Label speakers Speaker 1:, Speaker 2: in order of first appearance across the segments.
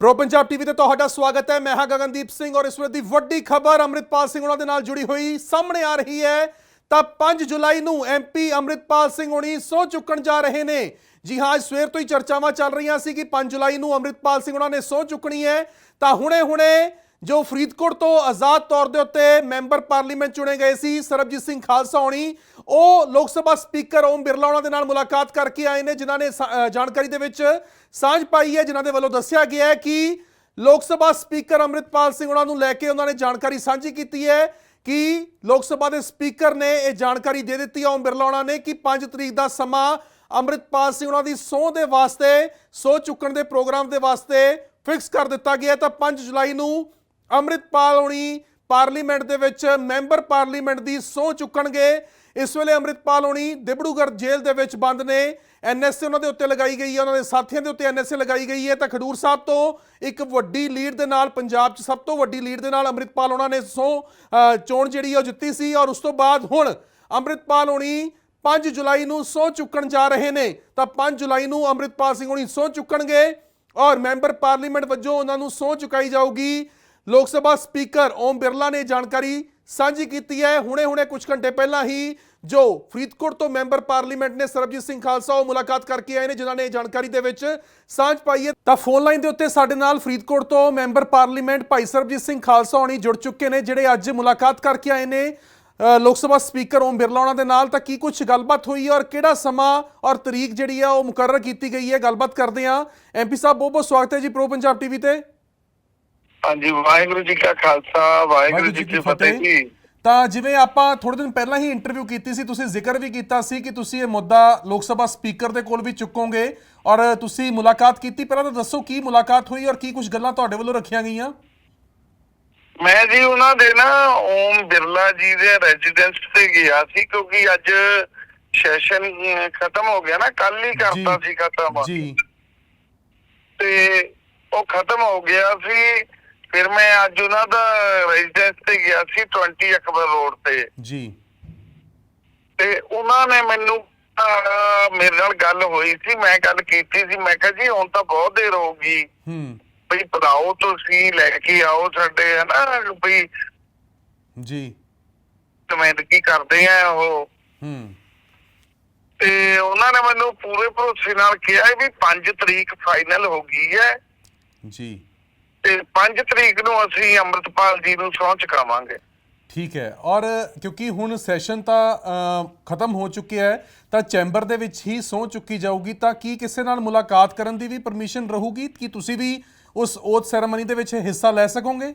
Speaker 1: Pro Punjab TV ਤੇ ਤੁਹਾਡਾ ਸਵਾਗਤ ਹੈ। ਮੈਂ ਹਾਂ ਗਗਨਦੀਪ ਸਿੰਘ ਔਰ ਇਸ ਵੇਲੇ ਦੀ ਵੱਡੀ ਖਬਰ ਅੰਮ੍ਰਿਤਪਾਲ ਸਿੰਘ ਉਹਨਾਂ ਦੇ ਨਾਲ ਜੁੜੀ ਹੋਈ ਸਾਹਮਣੇ ਆ ਰਹੀ ਹੈ। ਤਾਂ 5 ਜੁਲਾਈ ਨੂੰ ਐਮਪੀ ਅੰਮ੍ਰਿਤਪਾਲ ਸਿੰਘ ਹੁਣੀ ਸਹੁੰ ਚੁੱਕਣ ਜਾ ਰਹੇ ਨੇ। ਜੀ ਹਾਂ, ਅੱਜ ਸਵੇਰ ਤੋਂ ਹੀ ਚਰਚਾਵਾਂ ਚੱਲ ਰਹੀਆਂ ਸੀ ਕਿ 5 ਜੁਲਾਈ ਨੂੰ ਅੰਮ੍ਰਿਤਪਾਲ ਸਿੰਘ ਉਹਨਾਂ ਨੇ ਸਹੁੰ ਚੁੱਕਣੀ ਹੈ। ਤਾਂ ਹੁਣੇ-ਹੁਣੇ ਜੋ ਫਰੀਦਕੋਟ ਤੋਂ ਆਜ਼ਾਦ ਤੌਰ ਦੇ ਉੱਤੇ ਮੈਂਬਰ ਪਾਰਲੀਮੈਂਟ ਚੁਣੇ ਗਏ ਸੀ, ਸਰਬਜੀਤ ਸਿੰਘ ਖਾਲਸਾ ਹੋਣੀ, ਉਹ ਲੋਕ ਸਭਾ ਸਪੀਕਰ ਓਮ ਬਿਰਲਾ ਉਹਨਾਂ ਦੇ ਨਾਲ ਮੁਲਾਕਾਤ ਕਰਕੇ ਆਏ ਨੇ, ਜਿਨ੍ਹਾਂ ਨੇ ਸਾ- ਜਾਣਕਾਰੀ ਦੇ ਵਿੱਚ ਸਾਂਝ ਪਾਈ ਹੈ, ਜਿਨ੍ਹਾਂ ਦੇ ਵੱਲੋਂ ਦੱਸਿਆ ਗਿਆ ਹੈ ਕਿ ਲੋਕ ਸਭਾ ਸਪੀਕਰ ਅੰਮ੍ਰਿਤਪਾਲ ਸਿੰਘ ਉਹਨਾਂ ਨੂੰ ਲੈ ਕੇ ਉਹਨਾਂ ਨੇ ਜਾਣਕਾਰੀ ਸਾਂਝੀ ਕੀਤੀ ਹੈ ਕਿ ਲੋਕ ਸਭਾ ਦੇ ਸਪੀਕਰ ਨੇ ਇਹ ਜਾਣਕਾਰੀ ਦੇ ਦਿੱਤੀ ਹੈ ਓਮ ਬਿਰਲਾ ਉਹਨਾਂ ਨੇ, ਕਿ 5 ਤਰੀਕ ਦਾ ਸਮਾਂ ਅੰਮ੍ਰਿਤਪਾਲ ਸਿੰਘ ਉਹਨਾਂ ਦੀ ਸਹੁੰ ਦੇ ਵਾਸਤੇ, ਸਹੁੰ ਚੁੱਕਣ ਦੇ ਪ੍ਰੋਗਰਾਮ ਦੇ ਵਾਸਤੇ ਫਿਕਸ ਕਰ ਦਿੱਤਾ ਗਿਆ ਤਾਂ 5 ਜੁਲਾਈ ਨੂੰ ਅੰਮ੍ਰਿਤਪਾਲ ਹੋਣੀ ਪਾਰਲੀਮੈਂਟ ਦੇ ਵਿੱਚ ਮੈਂਬਰ ਪਾਰਲੀਮੈਂਟ ਦੀ ਸਹੁੰ ਚੁੱਕਣਗੇ। ਇਸ ਵੇਲੇ ਅੰਮ੍ਰਿਤਪਾਲ ਹੋਣੀ ਦਿਬੜੂਗੜ੍ਹ ਜੇਲ੍ਹ ਦੇ ਵਿੱਚ ਬੰਦ ਨੇ। ਐਨਐਸਏ ਉਹਨਾਂ ਦੇ ਉੱਤੇ ਲਗਾਈ ਗਈ ਹੈ, ਉਹਨਾਂ ਦੇ ਸਾਥੀਆਂ ਦੇ ਉੱਤੇ ਐਨਐਸਏ ਲਗਾਈ ਗਈ ਹੈ। ਤਾਂ ਖਡੂਰ ਸਾਹਿਬ ਤੋਂ ਇੱਕ ਵੱਡੀ ਲੀਡ ਦੇ ਨਾਲ, ਪੰਜਾਬ 'ਚ ਸਭ ਤੋਂ ਵੱਡੀ ਲੀਡ ਦੇ ਨਾਲ ਅੰਮ੍ਰਿਤਪਾਲ ਉਹਨਾਂ ਨੇ ਸਹੁੰ ਚੋਣ ਜਿਹੜੀ ਉਹ ਜਿੱਤੀ ਸੀ ਔਰ ਉਸ ਤੋਂ ਬਾਅਦ ਹੁਣ ਅੰਮ੍ਰਿਤਪਾਲ ਹੋਣੀ 5 ਜੁਲਾਈ ਨੂੰ ਸਹੁੰ ਚੁੱਕਣ ਜਾ ਰਹੇ ਨੇ। ਤਾਂ 5 ਜੁਲਾਈ ਨੂੰ ਅੰਮ੍ਰਿਤਪਾਲ ਸਿੰਘ ਹੋਣੀ ਸਹੁੰ ਚੁੱਕਣਗੇ ਔਰ ਮੈਂਬਰ ਪਾਰਲੀਮੈਂਟ ਵਜੋਂ ਉਹਨਾਂ ਨੂੰ ਸਹੁੰ ਚੁਕਾਈ ਜਾਊਗੀ। ਲੋਕ ਸਭਾ ਸਪੀਕਰ ਓਮ ਬਿਰਲਾ ਨੇ ਜਾਣਕਾਰੀ ਸਾਂਝੀ ਕੀਤੀ ਹੈ। ਹੁਣੇ-ਹੁਣੇ ਕੁਝ ਘੰਟੇ ਪਹਿਲਾਂ ਹੀ ਜੋ ਫਰੀਦਕੋਟ ਤੋਂ ਮੈਂਬਰ ਪਾਰਲੀਮੈਂਟ ਨੇ ਸਰਬਜੀਤ ਸਿੰਘ ਖਾਲਸਾ ਉਹ ਮੁਲਾਕਾਤ ਕਰਕੇ ਆਏ ਨੇ, ਜਿਨ੍ਹਾਂ ਨੇ ਇਹ ਜਾਣਕਾਰੀ ਦੇ ਵਿੱਚ ਸਾਂਝ ਪਾਈ ਹੈ। ਤਾਂ ਫੋਨ ਲਾਈਨ ਦੇ ਉੱਤੇ ਸਾਡੇ ਨਾਲ ਫਰੀਦਕੋਟ ਤੋਂ ਮੈਂਬਰ ਪਾਰਲੀਮੈਂਟ ਭਾਈ ਸਰਬਜੀਤ ਸਿੰਘ ਖਾਲਸਾ ਹੋਣੀ ਜੁੜ ਚੁੱਕੇ ਨੇ, ਜਿਹੜੇ ਅੱਜ ਮੁਲਾਕਾਤ ਕਰਕੇ ਆਏ ਨੇ। ਲੋਕ ਸਭਾ ਸਪੀਕਰ ਓਮ ਬਿਰਲਾ ਉਹਨਾਂ ਦੇ ਨਾਲ। ਤਾਂ ਕੀ ਕੁਝ ਗੱਲਬਾਤ ਹੋਈ ਹੈ ਔਰ ਕਿਹੜਾ ਸਮਾਂ ਔਰ ਤਰੀਕ ਜਿਹੜੀ ਹੈ ਉਹ ਮੁਕਰਰ ਕੀਤੀ ਗਈ ਹੈ? ਗੱਲਬਾਤ ਕਰਦੇ ਹਾਂ। ਐਮਪੀ ਸਾਹਿਬ ਬਹੁਤ ਬਹੁਤ ਸਵਾਗਤ ਹੈ ਜੀ ਪ੍ਰੋ ਪੰਜਾਬ ਟੀਵੀ ਤੇ।
Speaker 2: ਹਾਂਜੀ ਵਾਹਿਗੁਰੂ ਜੀ ਕਾ ਖਾਲਸਾ ਵਾਹਿਗੁਰੂ ਜੀ ਕੀ ਫਤਿਹ ਜੀ।
Speaker 1: ਤਾਂ ਜਿਵੇਂ ਆਪਾਂ ਥੋੜੇ ਦਿਨ ਪਹਿਲਾਂ ਹੀ ਇੰਟਰਵਿਊ ਕੀਤੀ ਸੀ ਤੁਸੀਂ ਜ਼ਿਕਰ ਵੀ ਕੀਤਾ ਸੀ ਕਿ ਤੁਸੀਂ ਇਹ ਮੁੱਦਾ ਲੋਕ ਸਭਾ ਸਪੀਕਰ ਦੇ ਕੋਲ ਵੀ ਚੁੱਕੋਗੇ ਔਰ ਤੁਸੀਂ ਮੁਲਾਕਾਤ ਕੀਤੀ। ਪਹਿਲਾਂ ਤਾਂ ਦੱਸੋ ਕੀ ਮੁਲਾਕਾਤ ਹੋਈ ਔਰ ਕੀ ਕੁਝ ਗੱਲਾਂ ਤੁਹਾਡੇ ਵੱਲੋਂ ਰੱਖੀਆਂ ਗਈਆਂ?
Speaker 2: ਮੈਂ ਜੀ ਉਹਨਾਂ ਦੇ ਨਾ ਓਮ ਬਿਰਲਾ ਜੀ ਦੇ ਰੈਜ਼ੀਡੈਂਸ ਤੇ ਗਿਆ ਸੀ ਕਿਉਂਕਿ ਅੱਜ ਸੈਸ਼ਨ ਖਤਮ ਹੋ ਗਿਆ ਨਾ। ਕੱਲ ਹੀ ਕਰਤਾ। ਸੀ ਖਤਮ।
Speaker 1: ਜੀ।
Speaker 2: ਤੇ ਉਹ ਖਤਮ ਹੋ ਗਿਆ ਸੀ। ਫਿਰ ਮੈਂ ਅੱਜ ਉਹਨਾਂ ਦਾ ਰੈਜ਼ੀਡੈਂਸ ਤੇ ਗਿਆ ਸੀ 20 ਅਕਬਰ ਰੋਡ ਤੇ।
Speaker 1: ਜੀ।
Speaker 2: ਤੇ ਉਹਨਾਂ ਨੇ ਮੈਨੂੰ ਮੇਰੇ ਨਾਲ ਗੱਲ ਹੋਈ ਸੀ ਮੈਂ ਗੱਲ ਕੀਤੀ ਸੀ। ਮੈਂ ਕਿਹਾ ਜੀ ਹੁਣ ਤਾਂ ਬਹੁਤ ਦੇਰ ਹੋ ਗਈ।
Speaker 1: ਹੂੰ।
Speaker 2: ਬਈ ਬੁਲਾਓ ਤੁਸੀਂ ਲੈ ਕੇ ਆਓ ਸਾਡੇ ਹਨਾ? ਬਈ
Speaker 1: ਜੀ।
Speaker 2: ਨੁਮਾਇੰਦਗੀ ਕਰਦੇ ਆ ਉਹ?
Speaker 1: ਹੂੰ।
Speaker 2: ਤੇ ਉਹਨਾਂ ਨੇ ਮੈਨੂੰ ਪੂਰੇ ਭਰੋਸੇ ਨਾਲ ਕਿਹਾ ਵੀ 5 ਤਰੀਕ ਫਾਈਨਲ ਹੋ ਗਈ ਹੈ।
Speaker 1: ਜੀ।
Speaker 2: ਤੇ 5 ਤਰੀਕ ਨੂੰ ਅਸੀਂ ਅੰਮ੍ਰਿਤਪਾਲ ਜੀ ਨੂੰ ਸਹੁੰ ਚੁਕਾਵਾਂਗੇ।
Speaker 1: ਠੀਕ ਹੈ। ਔਰ ਕਿਉਂਕਿ ਹੁਣ ਸੈਸ਼ਨ ਤਾਂ ਖਤਮ ਹੋ ਚੁੱਕਿਆ ਹੈ ਤਾਂ ਚੈਂਬਰ ਦੇ ਵਿੱਚ ਹੀ ਸਹੁੰ ਚੁੱਕੀ ਜਾਊਗੀ ਤਾਂ ਕੀ ਕਿਸੇ ਨਾਲ ਮੁਲਾਕਾਤ ਕਰਨ ਦੀ ਵੀ ਪਰਮਿਸ਼ਨ ਰਹੂਗੀ ਕਿ ਤੁਸੀਂ ਵੀ ਉਸ ਓਥ ਸੈਰੇਮਨੀ ਦੇ ਵਿੱਚ ਹਿੱਸਾ ਲੈ ਸਕੋਗੇ?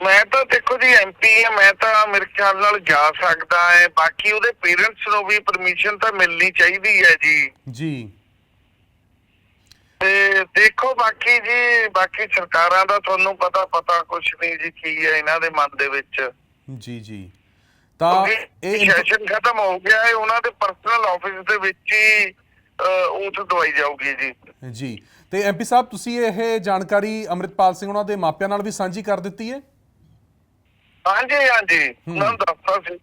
Speaker 2: ਮੈਂ ਤਾਂ ਦੇਖੋ ਜੀ ਐਮਪੀ ਆ ਮੈਂ ਤਾਂ ਮੇਰੇ ਖਿਆਲ ਨਾਲ ਜਾ ਸਕਦਾ ਹੈ। ਬਾਕੀ ਉਹਦੇ ਪੇਰੈਂਟਸ ਨੂੰ ਵੀ ਪਰਮਿਸ਼ਨ ਤਾਂ ਮਿਲਣੀ ਚਾਹੀਦੀ ਹੈ ਜੀ।
Speaker 1: ਜੀ।
Speaker 2: ਤੇ ਦੇਖੋ ਬਾਕੀ ਜੀ ਬਾਕੀ ਸਰਕਾਰਾਂ ਦਾ ਤੁਹਾਨੂੰ ਪਤਾ ਪਤਾ ਕੁਝ ਨਹੀਂ ਜੀ ਕੀ ਹੈ ਇਹਨਾਂ ਦੇ ਮਨ ਦੇ ਵਿੱਚ।
Speaker 1: ਜੀ ਜੀ। ਤਾਂ ਇਹ
Speaker 2: ਸੈਸ਼ਨ ਖਤਮ ਹੋ ਗਿਆ ਹੈ ਉਹਨਾਂ ਦੇ ਪਰਸਨਲ ਆਫਿਸ ਦੇ ਵਿੱਚ ਹੀ ਉਥ ਦਵਾਈ ਜਾਊਗੀ ਜੀ।
Speaker 1: ਜੀ। ਤੇ ਐਮਪੀ ਸਾਹਿਬ ਤੁਸੀਂ ਇਹ ਜਾਣਕਾਰੀ ਅੰਮ੍ਰਿਤਪਾਲ ਸਿੰਘ ਉਹਨਾਂ ਦੇ ਮਾਪਿਆਂ ਨਾਲ ਵੀ ਸਾਂਝੀ ਕਰ ਦਿੱਤੀ ਹੈ?
Speaker 2: ਹਾਂਜੀ ਹਾਂਜੀ। ਉਹਨਾਂ ਨੂੰ ਦੱਸਤਾ ਸੀ।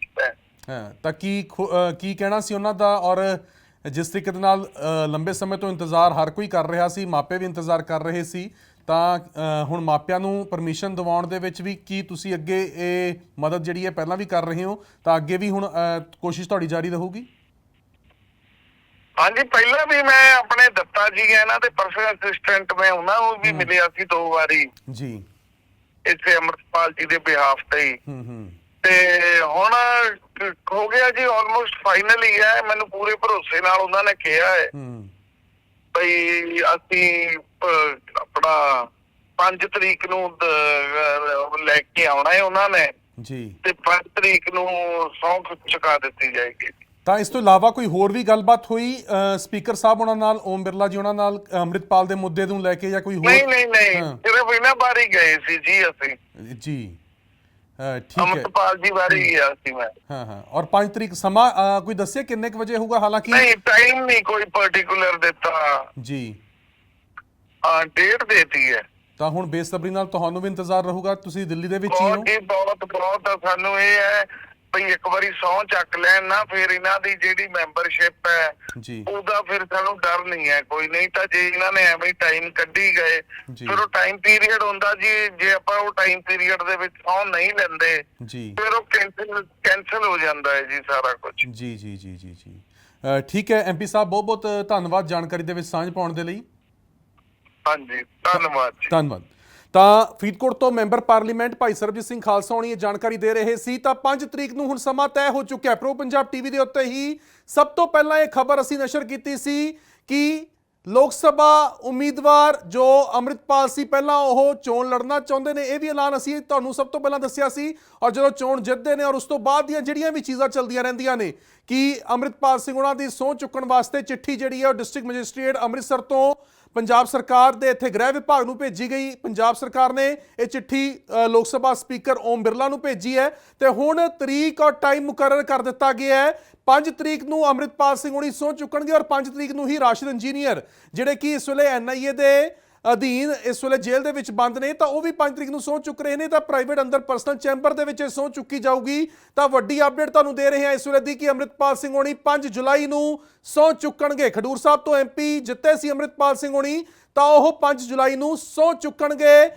Speaker 1: ਹਾਂ ਤਾਂ ਕੀ ਕੀ ਕਹਿਣਾ ਸੀ ਉਹਨਾਂ ਦਾ ਔਰ ਜਿਸ ਤਰੀਕੇ ਦੇ ਨਾਲ ਲੰਬੇ ਸਮੇਂ ਤੋਂ ਇੰਤਜ਼ਾਰ ਹਰ ਕੋਈ ਕਰ ਰਿਹਾ ਸੀ ਮਾਪੇ ਵੀ ਇੰਤਜ਼ਾਰ ਕਰ ਰਹੇ ਸੀ ਤਾਂ ਹੁਣ ਮਾਪਿਆਂ ਨੂੰ ਪਰਮਿਸ਼ਨ ਦਿਵਾਉਣ ਦੇ ਵਿੱਚ ਵੀ ਕੀ ਤੁਸੀਂ ਅੱਗੇ ਇਹ ਮਦਦ ਜਿਹੜੀ ਹੈ ਪਹਿਲਾਂ ਵੀ ਕਰ ਰਹੇ ਹੋ ਤਾਂ ਅੱਗੇ ਵੀ ਹੁਣ ਕੋਸ਼ਿਸ਼ ਤੁਹਾਡੀ ਜਾਰੀ ਰਹੂਗੀ?
Speaker 2: ਹਾਂਜੀ ਪਹਿਲਾਂ ਵੀ ਮੈਂ ਆਪਣੇ ਦੱਤਾ ਜੀ ਇਹਨਾਂ ਦੇ ਪਰਸਨਲ ਅਸਿਸਟੈਂਟ ਮੈਂ ਉਹਨਾਂ ਨੂੰ ਵੀ ਮਿਲਿਆ ਸੀ ਦੋ ਵਾਰੀ।
Speaker 1: ਜੀ।
Speaker 2: ਇਸੇ ਅੰਮ੍ਰਿਤਪਾਲ ਜੀ ਦੇ ਬਿਹਾਫ ਤੇ ਹੀ।
Speaker 1: ਹੂੰ ਹੂੰ।
Speaker 2: ਤੇ ਹੁਣ ਹੋ ਗਿਆ ਜੀ ਆਲਮੋਸਟ ਫਾਈਨਲ ਹੀ। ਹੈ ਮੈਨੂੰ ਪੂਰੇ ਭਰੋਸੇ ਨਾਲ ਉਹਨਾਂ ਨੇ ਕਿਹਾ ਹੈ
Speaker 1: ਹੂੰ।
Speaker 2: ਭਈ ਅਸੀਂ ਆਪਣਾ 5 ਤਰੀਕ ਨੂੰ ਦ- ਲੈ ਕੇ ਆਉਣਾ ਹੈ ਉਹਨਾਂ ਨੇ
Speaker 1: ਜੀ।
Speaker 2: ਤੇ 5 ਤਰੀਕ ਨੂੰ ਸੌਂਕ ਚੁਕਾ ਦਿੱਤੀ ਜਾਏਗੀ।
Speaker 1: ਤਾਂ ਇਸ ਤੋਂ ਇਲਾਵਾ ਕੋਈ ਹੋਰ ਵੀ ਗੱਲਬਾਤ ਹੋਈ ਅ, ਸਪੀਕਰ ਸਾਹਿਬ ਉਹਨਾਂ ਨਾਲ ਓਮ ਬਿਰਲਾ ਜੀ ਉਹਨਾਂ ਨਾਲ ਅੰਮ੍ਰਿਤਪਾਲ ਦੇ ਮੁੱਦੇ ਨੂੰ ਲੈ ਕੇ ਜਾਂ ਕੋਈ
Speaker 2: ਨਹੀਂ
Speaker 1: ਹੋਰ
Speaker 2: ਨਹੀਂ ਨਹੀਂ।
Speaker 1: ਹਾਂ।
Speaker 2: ਸਿਰਫ ਇਹਨਾਂ ਬਾਰੇ ਹੀ ਗਏ ਸੀ ਜੀ ਅਸੀਂ।
Speaker 1: ਜੀ। ਠੀਕ ਹੈ।
Speaker 2: ਅਮਰਪਾਲ ਜੀ ਬਾਰੇ ਹੀ ਗਿਆ ਸੀ ਮੈਂ।
Speaker 1: ਹਾਂ ਹਾਂ। ਔਰ 5 ਤਰੀਕ ਸਮਾਂ ਕੋਈ ਦੱਸਿਆ ਕਿੰਨੇ ਕੁ ਵਜੇ ਹੋਊਗਾ? ਹਾਲਾਂਕਿ
Speaker 2: ਨਹੀਂ ਟਾਈਮ ਨਹੀਂ ਕੋਈ ਪਾਰਟਿਕੂਲਰ ਦਿੱਤਾ।
Speaker 1: ਜੀ।
Speaker 2: ਹਾਂ ਡੇਟ ਦੇਤੀ ਹੈ।
Speaker 1: ਤਾਂ ਹੁਣ ਬੇਸਬਰੀ ਨਾਲ ਤੁਹਾਨੂੰ ਵੀ ਇੰਤਜ਼ਾਰ ਰਹੂਗਾ? ਤੁਸੀਂ ਦਿੱਲੀ ਦੇ ਵਿੱਚ ਹੀ ਹੋ।
Speaker 2: ਬਹੁਤ ਬਹੁਤ ਸਾਨੂੰ ਇਹ ਹੈ ਭਈ ਇੱਕ ਵਾਰੀ ਸਹੁੰ ਚੱਕ ਲੈਣ ਨਾ ਫਿਰ ਇਹਨਾਂ ਦੀ ਜਿਹੜੀ ਮੈਂਬਰਸ਼ਿਪ ਹੈ
Speaker 1: ਜੀ।
Speaker 2: ਉਹਦਾ ਫਿਰ ਸਾਨੂੰ ਡਰ ਨਹੀਂ ਹੈ ਕੋਈ। ਨਹੀਂ ਤਾਂ ਜੇ ਇਹਨਾਂ ਨੇ ਐਵੇਂ ਟਾਈਮ ਕੱਢੀ ਗਏ। ਫਿਰ ਉਹ ਟਾਈਮ ਪੀਰੀਅਡ ਹੁੰਦਾ ਜੀ ਜੇ ਆਪਾਂ ਉਹ ਟਾਈਮ ਪੀਰੀਅਡ ਦੇ ਵਿੱਚ ਸਹੁੰ ਨਹੀਂ ਲੈਂਦੇ
Speaker 1: ਜੀ।
Speaker 2: ਫਿਰ ਉਹ ਕੈਂਸਲ ਕੈਂਸਲ ਹੋ ਜਾਂਦਾ ਹੈ ਜੀ ਸਾਰਾ ਕੁਝ
Speaker 1: ਜੀ ਜੀ ਜੀ ਜੀ ਜੀ। ਠੀਕ ਹੈ ਐਮਪੀ ਸਾਹਿਬ ਬਹੁਤ ਬਹੁਤ ਧੰਨਵਾਦ ਜਾਣਕਾਰੀ ਦੇ ਵਿੱਚ ਸਾਂਝ ਪਾਉਣ ਦੇ ਲਈ।
Speaker 2: ਹਾਂਜੀ ਧੰਨਵਾਦ ਜੀ।
Speaker 1: ਧੰਨਵਾਦ। ਤਾਂ ਫਰੀਦਕੋਟ ਤੋਂ ਮੈਂਬਰ ਪਾਰਲੀਮੈਂਟ ਭਾਈ ਸਰਬਜੀਤ ਸਿੰਘ ਖਾਲਸਾ ਹੋਣੀ ਇਹ ਜਾਣਕਾਰੀ ਦੇ ਰਹੇ ਸੀ। ਤਾਂ 5 ਤਰੀਕ ਨੂੰ ਹੁਣ ਸਮਾਂ ਤੈਅ ਹੋ ਚੁੱਕਿਆ ਪ੍ਰੋ ਪੰਜਾਬ ਟੀਵੀ ਦੇ ਉੱਤੇ ਹੀ ਸਭ ਤੋਂ ਪਹਿਲਾਂ ਇਹ ਖਬਰ ਅਸੀਂ ਨਸ਼ਰ ਕੀਤੀ ਸੀ ਕਿ ਲੋਕ ਸਭਾ ਉਮੀਦਵਾਰ ਜੋ ਅੰਮ੍ਰਿਤਪਾਲ ਸੀ, ਪਹਿਲਾਂ ਉਹ ਚੋਣ ਲੜਨਾ ਚਾਹੁੰਦੇ ਨੇ, ਇਹ ਵੀ ਐਲਾਨ ਅਸੀਂ ਤੁਹਾਨੂੰ ਸਭ ਤੋਂ ਪਹਿਲਾਂ ਦੱਸਿਆ ਸੀ। ਔਰ ਜਦੋਂ ਚੋਣ ਜਿੱਤਦੇ ਨੇ ਔਰ ਉਸ ਤੋਂ ਬਾਅਦ ਦੀਆਂ ਜਿਹੜੀਆਂ ਵੀ ਚੀਜ਼ਾਂ ਚੱਲਦੀਆਂ ਰਹਿੰਦੀਆਂ ਨੇ, ਕਿ ਅੰਮ੍ਰਿਤਪਾਲ ਸਿੰਘ ਉਹਨਾਂ ਦੀ ਸਹੁੰ ਚੁੱਕਣ ਵਾਸਤੇ ਚਿੱਠੀ ਜਿਹੜੀ ਹੈ ਉਹ ਡਿਸਟ੍ਰਿਕਟ ਮੈਜਿਸਟ੍ਰੇਟ ਅੰਮ੍ਰਿਤਸਰ ਤੋਂ ਪੰਜਾਬ ਸਰਕਾਰ ਦੇ ਇੱਥੇ ਗ੍ਰਹਿ ਵਿਭਾਗ ਨੂੰ ਭੇਜੀ ਗਈ। ਪੰਜਾਬ ਸਰਕਾਰ ਨੇ ਇਹ ਚਿੱਠੀ ਲੋਕ ਸਭਾ ਸਪੀਕਰ ਓਮ ਬਿਰਲਾ ਨੂੰ ਭੇਜੀ ਹੈ। ਤੇ ਹੁਣ ਤਰੀਕ ਔਰ ਟਾਈਮ ਮੁਕਰਰ ਕਰ ਦਿੱਤਾ ਗਿਆ ਹੈ 5 ਤਰੀਕ ਨੂੰ ਅੰਮ੍ਰਿਤਪਾਲ ਸਿੰਘ ਹੁਣੀ ਸਹੁੰ ਚੁੱਕਣਗੇ ਔਰ 5 ਤਰੀਕ ਨੂੰ ਹੀ ਰਾਸ਼ਦ ਇੰਜੀਨੀਅਰ, ਜਿਹੜੇ ਕਿ ਇਸ ਵੇਲੇ ਐਨਆਈਏ ਦੇ ਅਧੀਨ ਇਸ ਵੇਲੇ ਜੇਲ੍ਹ ਦੇ ਵਿੱਚ ਬੰਦ ਨੇ, ਤਾਂ ਉਹ ਵੀ 5 ਤਰੀਕ ਨੂੰ ਸਹੁੰ ਚੁੱਕ ਰਹੇ ਨੇ, ਤਾਂ ਪ੍ਰਾਈਵੇਟ ਅੰਦਰ ਪਰਸਨਲ ਚੈਂਬਰ ਦੇ ਵਿੱਚ ਇਹ ਸਹੁੰ ਚੁੱਕੀ ਜਾਊਗੀ। ਤਾਂ ਵੱਡੀ ਅਪਡੇਟ ਤੁਹਾਨੂੰ ਦੇ ਰਹੇ ਹਾਂ ਇਸ ਵੇਲੇ ਦੀ ਕਿ ਅੰਮ੍ਰਿਤਪਾਲ ਸਿੰਘ ਹੋਣੀ 5 ਜੁਲਾਈ ਨੂੰ ਸਹੁੰ ਚੁੱਕਣਗੇ। ਖਡੂਰ ਸਾਹਿਬ ਤੋਂ ਐਮਪੀ ਜਿੱਤੇ ਸੀ ਅੰਮ੍ਰਿਤਪਾਲ ਸਿੰਘ ਹੋਣੀ, ਤਾਂ ਉਹ 5 ਜੁਲਾਈ ਨੂੰ ਸਹੁੰ ਚੁੱਕਣਗੇ।